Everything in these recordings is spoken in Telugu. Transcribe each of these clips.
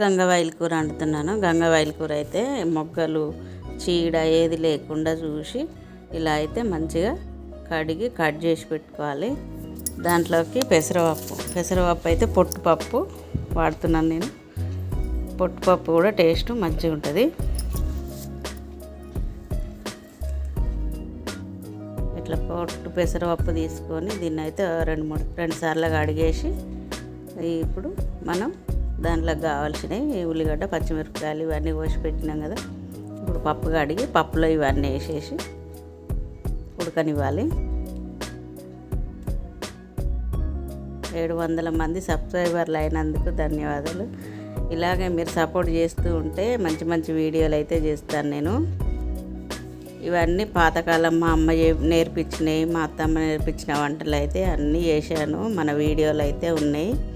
గంగవాయిల కూర వండుతున్నాను గంగవాయిల కూర అయితే మొగ్గలు చీడ ఏది లేకుండా చూసి ఇలా అయితే మంచిగా కడిగి కట్ చేసి పెట్టుకోవాలి. దాంట్లోకి పెసరపప్పు. పెసరపప్పు అయితే పొట్టుపప్పు వాడుతున్నాను నేను. పొట్టుపప్పు కూడా టేస్ట్ మంచిగా ఉంటుంది. ఇట్లా పొట్టు పెసరపప్పు తీసుకొని దీన్ని అయితే రెండు మూడు రెండు సార్లు కడిగేసి ఇప్పుడు మనం దాంట్లోకి కావాల్సినవి ఉల్లిగడ్డ పచ్చిమిరపకాయలు ఇవన్నీ కోసి పెట్టినాం కదా. ఇప్పుడు పప్పు కడిగి పప్పులో ఇవన్నీ వేసేసి ఉడకనివ్వాలి. ఏడు వందల మంది సబ్స్క్రైబర్లు అయినందుకు ధన్యవాదాలు. ఇలాగే మీరు సపోర్ట్ చేస్తూ ఉంటే మంచి మంచి వీడియోలు అయితే చేస్తాను నేను. ఇవన్నీ పాతకాలం మా అమ్మ నేర్పించినవి మా అత్తమ్మ నేర్పించిన వంటలు అయితే అన్నీ చేశాను. మన వీడియోలు అయితే ఉన్నాయి.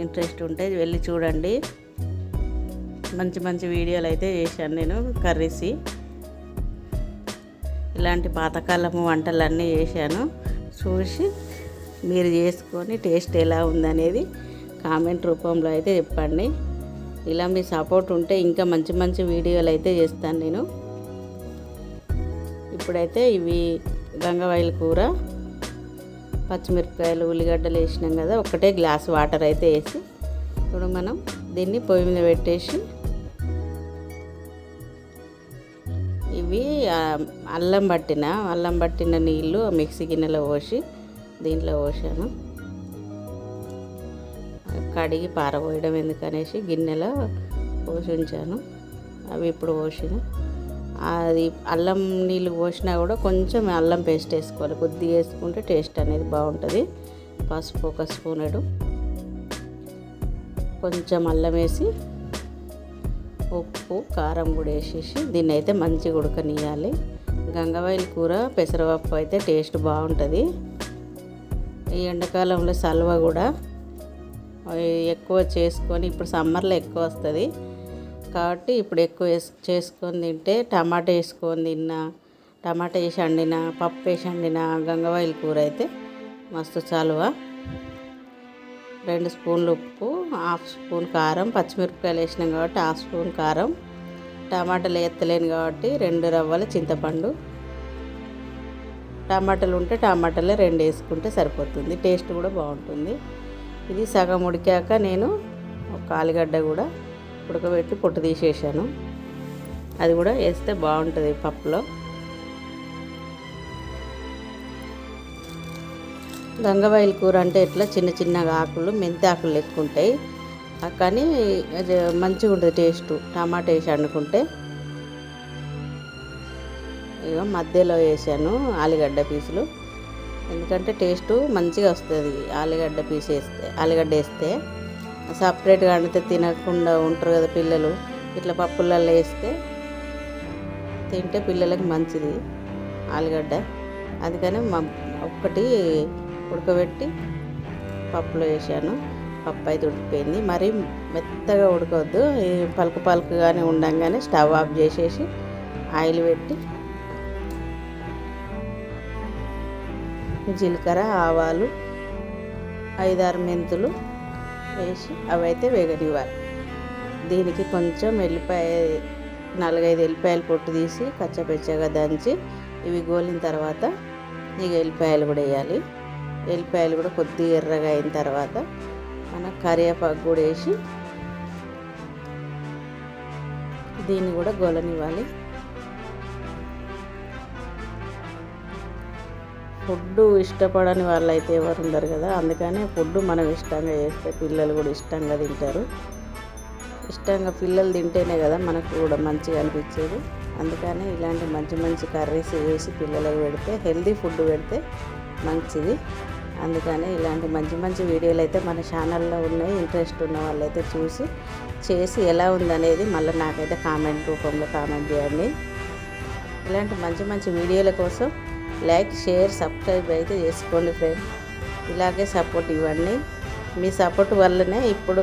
ఇంట్రెస్ట్ ఉంటే వెళ్ళి చూడండి. మంచి మంచి వీడియోలు అయితే చేశాను నేను కర్రీసి. ఇలాంటి పాతకాలము వంటలన్నీ చేశాను. చూసి మీరు చేసుకొని టేస్ట్ ఎలా ఉందనేది కామెంట్ రూపంలో అయితే చెప్పండి. ఇలా మీ సపోర్ట్ ఉంటే ఇంకా మంచి మంచి వీడియోలు అయితే చేస్తాను నేను. ఇప్పుడైతే ఇవి గంగవాయిల కూర. పచ్చిమిరపకాయలు ఉల్లిగడ్డలు వేసినాం కదా ఒకటే గ్లాస్ వాటర్ అయితే వేసి ఇప్పుడు మనం దీన్ని పొయ్యి మీద పెట్టేసి ఇవి అల్లం పట్టిన అల్లం పట్టిన నీళ్ళు మిక్సీ గిన్నెలో పోసి దీంట్లో పోసాను. కడిగి పారబోయడం ఎందుకనేసి గిన్నెలో పోసి ఉంచాను. అవి ఇప్పుడు పోసిన. అది అల్లం నీళ్ళు పోసినా కూడా కొంచెం అల్లం పేస్ట్ వేసుకోవాలి. కొద్దిగా వేసుకుంటే టేస్ట్ అనేది బాగుంటుంది. పసుపు ఒక స్పూనెడు కొంచెం అల్లం వేసి ఉప్పు కారం కూడా వేసేసి దీన్ని అయితే మంచిగా ఉడకనియాలి గంగవాయిల కూర పెసరపప్పు అయితే టేస్ట్ బాగుంటుంది. ఈ ఎండాకాలంలో సల్వ కూడా అవి ఎక్కువ చేసుకొని ఇప్పుడు సమ్మర్లో ఎక్కువ వస్తుంది. కాబట్టి ఇప్పుడు ఎక్కువ వేస్- చేసుకొని తింటే టమాటా వేసుకొని తిన్నా టమాటా వేసి వండిన పప్పు వేసి వండిన గంగవాయిల కూర అయితే మస్తు చలువ. రెండు స్పూన్లు ఉప్పు హాఫ్ స్పూన్ కారం పచ్చిమిరపకాయలు వేసినాం కాబట్టి హాఫ్ స్పూన్ కారం టమాటాలు ఎత్తలేను కాబట్టి రెండు రవ్వల చింతపండు. టమాటాలు ఉంటే టమాటాలే రెండు వేసుకుంటే సరిపోతుంది టేస్ట్ కూడా బాగుంటుంది. ఇది సగం ఉడికాక నేను ఒక ఆలుగడ్డ కూడా ఉడకబెట్టి పొట్టు తీసేసాను. అది కూడా వేస్తే బాగుంటుంది పప్పులో. గంగవాయిల కూర అంటే ఇట్లా చిన్న చిన్నగా ఆకులు మెంతి ఆకులు ఎక్కువ ఉంటాయి. కానీ అది మంచిగా ఉంటుంది టేస్ట్. టమాటా వేసి వండుకుంటే. ఇక మధ్యలో వేసాను ఆలుగడ్డ పీసులు. ఎందుకంటే టేస్ట్ మంచిగా వస్తుంది. ఆలుగడ్డ పీస్ వేస్తే ఆలుగడ్డ వేస్తే. సపరేట్గా వండితే తినకుండా ఉంటారు కదా పిల్లలు. ఇట్లా పప్పులలో వేస్తే తింటే పిల్లలకి మంచిది ఆలుగడ్డ. అందుకని మా ఒక్కటి ఉడకబెట్టి పప్పులో వేసాను. పప్పు అయితే ఉడికిపోయింది. మరి మెత్తగా ఉడకవద్దు. పలుకు పలుకుగానే ఉండంగానే స్టవ్ ఆఫ్ చేసేసి ఆయిల్ పెట్టి జీలకర్ర ఆవాలు ఐదారు మెంతులు వేసి అవి అయితే వేగనివ్వాలి. దీనికి కొంచెం వెల్లిపాయ నాలుగైదు ఎల్లిపాయలు పొట్టు తీసి కచ్చపెచ్చగా దంచి ఇవి గోలిన తర్వాత ఇక ఎల్లిపాయలు కూడా వేయాలి. ఎల్లిపాయలు కూడా కొద్దిగా ఎర్రగా అయిన తర్వాత మన కరివేపాకు కూడా వేసి దీన్ని కూడా గోలనివ్వాలి. ఫుడ్ ఇష్టపడని వాళ్ళు అయితే ఎవరు ఉండరు కదా. అందుకనే ఫుడ్ మనం ఇష్టంగా చేస్తే పిల్లలు కూడా ఇష్టంగా తింటారు. ఇష్టంగా పిల్లలు తింటేనే కదా మనకు కూడా మంచిగా అనిపించేది. అందుకని ఇలాంటి మంచి మంచి కర్రీస్ వేసి పిల్లలకు పెడితే హెల్దీ ఫుడ్ పెడితే మంచిది. అందుకని ఇలాంటి మంచి మంచి వీడియోలు అయితే మన ఛానల్లో ఉన్నాయి. ఇంట్రెస్ట్ ఉన్న వాళ్ళైతే చూసి చేసి ఎలా ఉందనేది మళ్ళీ నాకైతే కామెంట్ రూపంలో కామెంట్ చేయండి. ఇలాంటి మంచి మంచి వీడియోల కోసం లైక్ షేర్ సబ్స్క్రైబ్ అయితే చేసుకోండి ఫ్రెండ్. ఇలాగే సపోర్ట్ ఇవ్వండి. మీ సపోర్ట్ వల్లనే ఇప్పుడు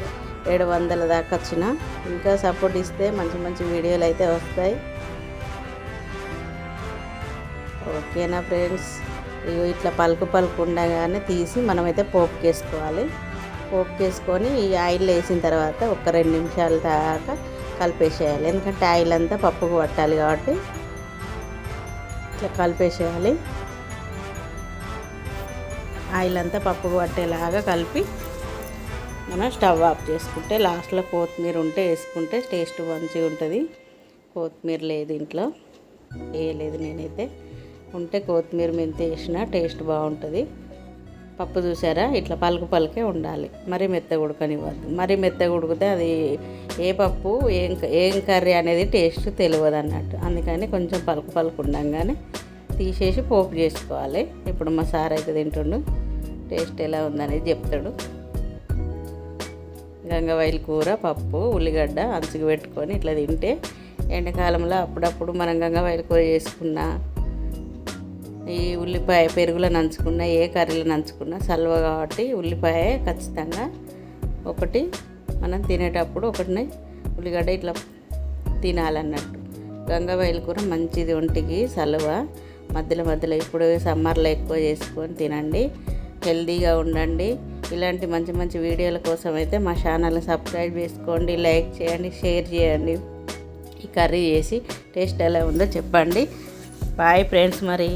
ఏడు వందల దాకా వచ్చిన. ఇంకా సపోర్ట్ ఇస్తే మంచి మంచి వీడియోలు అయితే వస్తాయి. ఓకేనా ఫ్రెండ్స్? ఇగో ఇట్లా పలుకు పలుకు ఉండగానే తీసి మనమైతే పోపు చేసుకోవాలి పోపు చేసుకొని ఈ ఆయిల్ వేసిన తర్వాత ఒక రెండు నిమిషాల దాకా కలిపేసేయాలి. ఎందుకంటే ఆయిల్ అంతా పప్పుకు పట్టాలి కాబట్టి. ఇట్లా కలిపేసేయాలి. ఆయిల్ అంతా పప్పు పట్టేలాగా కలిపి మనం స్టవ్ ఆఫ్ చేసుకుంటే లాస్ట్లో కొత్తిమీర ఉంటే వేసుకుంటే టేస్ట్ మంచిగా ఉంటుంది. కొత్తిమీర లేదు ఇంట్లో. వేయలేదు నేనైతే. ఉంటే కొత్తిమీర మెంతి వేసిన టేస్ట్ బాగుంటుంది. పప్పు చూసారా? ఇట్లా పలుకు పలుకే ఉండాలి. మరీ మెత్తగా ఉడకనివ్వద్దు. మరీ మెత్తగా ఉడికితే అది ఏ పప్పు ఏం ఏం కర్రీ అనేది టేస్ట్ తెలియదు అన్నట్టు అందుకని కొంచెం పలుకు పలుకు ఉండంగానే తీసేసి పోపు చేసుకోవాలి. ఇప్పుడు మా సార్ అయితే తింటుండు. టేస్ట్ ఎలా ఉందనేది చెప్తాడు. గంగవాయిల కూర పప్పు ఉల్లిగడ్డ అంచుకు పెట్టుకొని ఇట్లా తింటే ఎండాకాలంలో అప్పుడప్పుడు మనం గంగవాయిల కూర చేసుకున్నా ఈ ఉల్లిపాయ పెరుగులో నంచుకున్న ఏ కర్రీలో నంచుకున్నా సల్వ కాబట్టి ఉల్లిపాయ ఖచ్చితంగా ఒకటి మనం తినేటప్పుడు ఒకటిని ఉల్లిగడ్డ ఇట్లా తినాలన్నట్టు. గంగవాయిల కూర మంచిది ఒంటికి సలువ. మధ్యలో మధ్యలో ఇప్పుడు సమ్మర్లో ఎక్కువ చేసుకొని తినండి. హెల్దీగా ఉండండి. ఇలాంటి మంచి మంచి వీడియోల కోసం అయితే మా ఛానల్ని సబ్స్క్రైబ్ చేసుకోండి లైక్ చేయండి షేర్ చేయండి. ఈ కర్రీ చేసి టేస్ట్ ఎలా ఉందో చెప్పండి. బాయ్ ఫ్రెండ్స్ మరి.